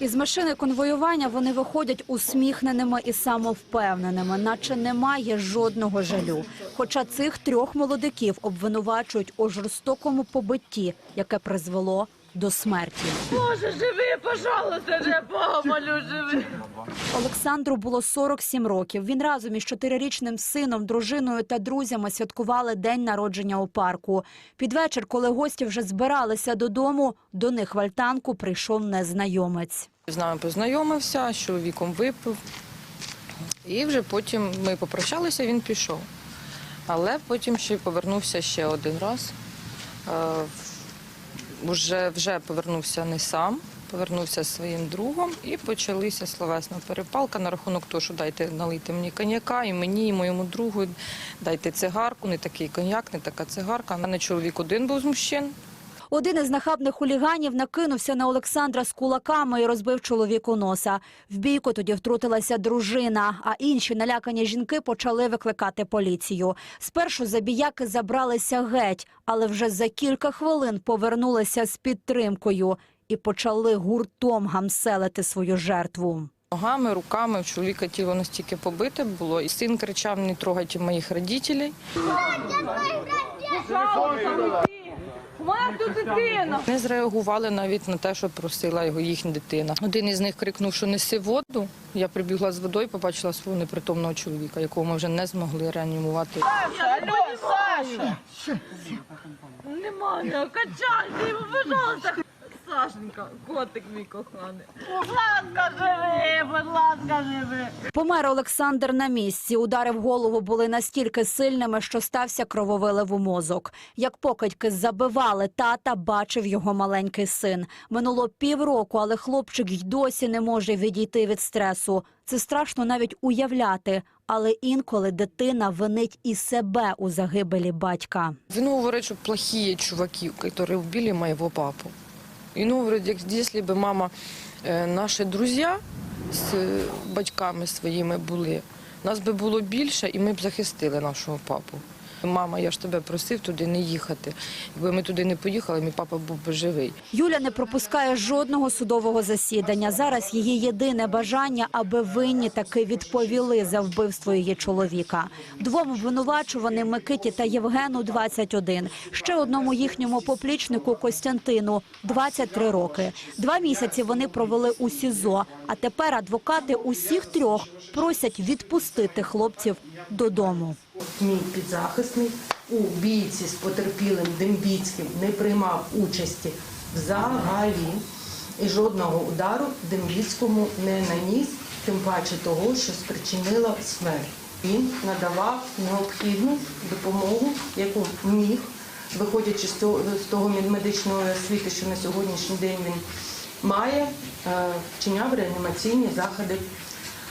Із машини конвоювання вони виходять усміхненими і самовпевненими, наче немає жодного жалю. Хоча цих трьох молодиків обвинувачують у жорстокому побитті, яке призвело до смерті. Боже, живи, пожалуйста, Бога молю, живи. Олександру було 47 років. Він разом із чотирирічним сином, дружиною та друзями святкували день народження у парку. Під вечір, коли гості вже збиралися додому, до них в альтанку прийшов незнайомець. З нами познайомився, з чоловіком випив. І вже потім ми попрощалися, він пішов. Але потім ще повернувся ще один раз. Вже, вже повернувся не сам, повернувся зі своїм другом і почалися словесна перепалка на рахунок того, що дайте налити мені коньяка, і мені, і моєму другу дайте цигарку, не такий коньяк, не така цигарка. У мене чоловік один був з мужчин. Один із нахабних хуліганів накинувся на Олександра з кулаками і розбив чоловіку носа. В бійку тоді втрутилася дружина, а інші налякані жінки почали викликати поліцію. Спершу забіяки забралися геть, але вже за кілька хвилин повернулися з підтримкою і почали гуртом гамселити свою жертву. Ногами, руками, у чоловіка тіло настільки побите було, і син кричав: не трогайте моїх родителей. У дитину. дитина. Не зреагували навіть на те, що просила його їхня дитина. Один із них крикнув, що неси воду. Я прибігла з водою, побачила свого непритомного чоловіка, якого ми вже не змогли реанімувати. Саша. Нема, качайте його, пожалуйста. Сашенька, котик мій коханий. Будь ласка, живи, будь ласка, живи. Помер Олександр на місці. Удари в голову були настільки сильними, що стався крововилив у мозок. Як покидьки забивали тата, бачив його маленький син. Минуло півроку, але хлопчик й досі не може відійти від стресу. Це страшно навіть уявляти, але інколи дитина винить і себе у загибелі батька. Він говорить, що плохі чуваки, які вбили моєго папу. Він ну, як якщо б мама, е, наші друзі з е, батьками своїми були, нас би було більше, і ми б захистили нашого папу. Мама, я ж тебе просив туди не їхати. Якби ми туди не поїхали, мій папа був би живий. Юля не пропускає жодного судового засідання. Зараз її єдине бажання, аби винні таки відповіли за вбивство її чоловіка. Двом обвинувачуваним Микиті та Євгену 21. Ще одному їхньому поплічнику Костянтину 23 роки. Два місяці вони провели у СІЗО. А тепер адвокати усіх трьох просять відпустити хлопців додому. Мій підзахисний у бійці з потерпілим Дембіцьким не приймав участі взагалі і жодного удару Дембіцькому не наніс, тим паче того, що спричинила смерть. Він надавав необхідну допомогу, яку міг, виходячи з того, з медичного освіти, що на сьогоднішній день він має, е, вчиняв реанімаційні заходи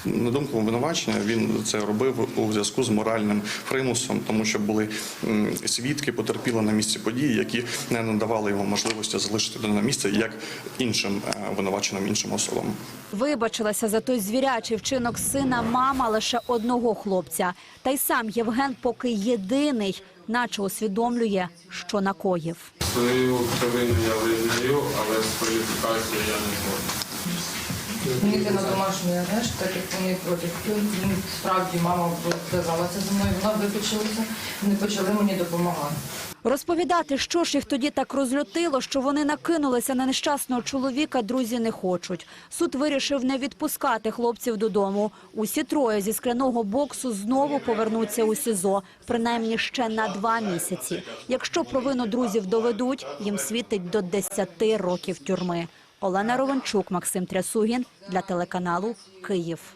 На думку обвинувачення, він це робив у зв'язку з моральним примусом, тому що були свідки потерпіли на місці події, які не надавали йому можливості залишити дане місце як іншим е, обвинуваченим іншим особам. Вибачилася за той звірячий вчинок сина мама лише одного хлопця. Та й сам Євген поки єдиний, наче усвідомлює, що накоїв. Свою провину я визнаю, але з кваліфікацією я не згоден. Змінити на домашній арешт, так як вони проти справді мама це зі мною. Вона виключилася, вони почали мені допомагати. Розповідати, що ж їх тоді так розлютило, що вони накинулися на нещасного чоловіка, друзі не хочуть. Суд вирішив не відпускати хлопців додому. Усі троє зі скляного боксу знову повернуться у СІЗО, принаймні ще на два місяці. Якщо провину друзів доведуть, їм світить до 10 років тюрми. Олена Ровенчук, Максим Трясугін для телеканалу Київ.